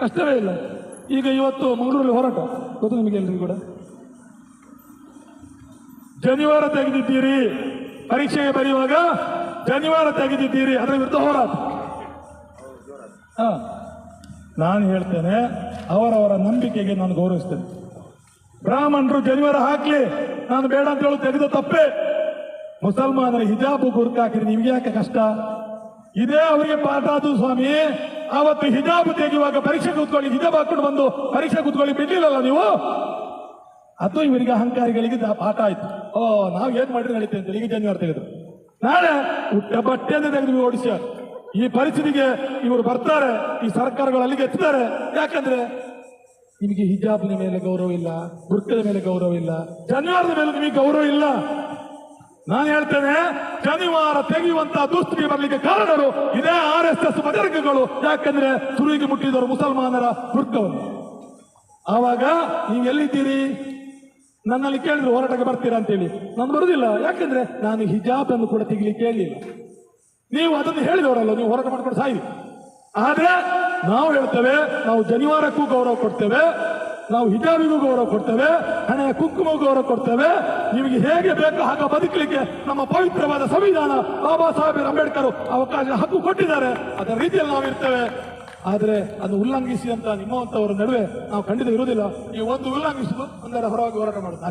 ಕಷ್ಟವೇ ಇಲ್ಲ. ಈಗ ಇವತ್ತು ಮಂಗಳೂರಲ್ಲಿ ಹೋರಾಟ. ಗೊತ್ತು ನಿಮಗೆ ಎಲ್ರಿಗೂ ಕೂಡ? ಜನಿವಾರ ತೆಗೆದಿದ್ದೀರಿ. ಪರೀಕ್ಷೆಗೆ ಬರೆಯುವಾಗ ಜನಿವಾರ ತೆಗೆದಿದ್ದೀರಿ. ಅದರ ವಿರುದ್ಧ ಹೋರಾಟ. ಹಾ. ನಾನು ಹೇಳ್ತೇನೆ, ಅವರವರ ನಂಬಿಕೆಗೆ ನಾನು ಗೌರವಿಸ್ತೇನೆ. ಬ್ರಾಹ್ಮಣರು ಜನಿವಾರ ಹಾಕಲಿ. ನಾನು ಬೇಡ ಅಂತ ಹೇಳಿ, ತೆಗೆದ ತಪ್ಪೇ. ಮುಸಲ್ಮಾನರ ಹಿಜಾಬು ಗುರುತು ಹಾಕಿದ್ರೆ ನಿಮ್ಗೆ ಯಾಕೆ ಕಷ್ಟ? ಇದೇ ಅವರಿಗೆ ಪಾಠ ಅದು ಸ್ವಾಮಿ. ಆವತ್ತು ಹಿಜಾಬ್ ತೆಗೆಯುವಾಗ ಪರೀಕ್ಷೆ ಕೂತ್ಕೊಳ್ಳಿ, ಹಿಜಾಬ್ ಹಾಕೊಂಡು ಬಂದು ಪರೀಕ್ಷೆ ಕೂತ್ಕೊಳ್ಳಿ, ಬಿಡ್ಲಿಲ್ಲಲ್ಲ ನೀವು? ಅದು ಇವರಿಗೆ ಅಹಂಕಾರಿಗಳಿಗೆ ಪಾಠ ಆಯ್ತು. ಓ, ನಾವು ಏನ್ ಮಾಡಿದ್ರೆ ನಡೀತೆ ಅಂತ ಈಗ ಜನಿವಾರ ತೆಗೆದ್ರು ನಾಳೆ ಉಟ್ಟ ಬಟ್ಟೆಯನ್ನು ತೆಗೆದು ಓಡಿಸ್ಯಾರ ಈ ಪರಿಸ್ಥಿತಿಗೆ ಇವರು ಬರ್ತಾರೆ, ಈ ಸರ್ಕಾರಗಳು ಅಲ್ಲಿಗೆ ಎತ್ತಾರೆ. ಯಾಕಂದ್ರೆ ನಿಮಗೆ ಹಿಜಾಬ್ನ ಮೇಲೆ ಗೌರವ ಇಲ್ಲ ಗುರ್ತದ ಮೇಲೆ ಗೌರವ ಇಲ್ಲ ಜನವಾರದ ಮೇಲೆ ನಿಮಗೆ ಗೌರವ ಇಲ್ಲ. ನಾನು ಹೇಳ್ತೇನೆ, ಶನಿವಾರ ತೆಗೆಯುವಂತ ದುಸ್ಥಿತಿ ಬರಲಿಕ್ಕೆ ಕಾರಣರು ಇದೇ ಆರ್ ಎಸ್ ಎಸ್ ಬದರಿಕೆಗಳು ಯಾಕಂದ್ರೆ ಸುರಿಗೆ ಮುಟ್ಟಿದವರು ಮುಸಲ್ಮಾನರ ವೃತ್ತವನ್ನು ಆವಾಗ ನೀವು ಎಲ್ಲಿದ್ದೀರಿ? ನನ್ನಲ್ಲಿ ಕೇಳಿದ್ರು ಹೋರಾಟಕ್ಕೆ ಬರ್ತೀರಾ ಅಂತೇಳಿ. ನಾನು ಬರುದಿಲ್ಲ. ಯಾಕಂದ್ರೆ ನಾನು ಹಿಜಾಬ್ ಅನ್ನು ಕೂಡ ತೆಗಿಲಿಕ್ಕೆ ಕೇಳಲಿಲ್ಲ ನೀವು ಅದನ್ನು ಹೇಳಿದವರಲ್ಲ, ನೀವು ಹೋರಾಟ ಮಾಡ್ಕೊಂಡು ಸಾಯಿ. ಆದ್ರೆ ನಾವು ಹೇಳ್ತೇವೆ, ನಾವು ಜನಿವಾರಕ್ಕೂ ಗೌರವ ಕೊಡ್ತೇವೆ, ನಾವು ಹಿಜಾಬಿಗೂ ಗೌರವ ಕೊಡ್ತೇವೆ, ಹಣೆಯ ಕುಂಕುಮ ಗೌರವ ಕೊಡ್ತೇವೆ ನಿಮಗೆ ಹೇಗೆ ಬೇಕು ಹಾಗೆ ಬದುಕಲಿಕ್ಕೆ ನಮ್ಮ ಪವಿತ್ರವಾದ ಸಂವಿಧಾನ ಬಾಬಾ ಸಾಹೇಬ್ ಅಂಬೇಡ್ಕರ್ ಅವಕಾಶ ಹಕ್ಕು ಕೊಟ್ಟಿದ್ದಾರೆ. ಅದರ ರೀತಿಯಲ್ಲಿ ನಾವು ಇರ್ತೇವೆ. ಆದ್ರೆ ಅದು ಉಲ್ಲಂಘಿಸಿದಂತ ನಿಮ್ಮಂತವರ ನಡುವೆ ನಾವು ಖಂಡಿತ ಇರುವುದಿಲ್ಲ. ಈ ಒಂದು ಉಲ್ಲಂಘಿಸುದು ಒಂದರ ಹೊರವಾಗಿ ಹೋರಾಟ ಮಾಡುದು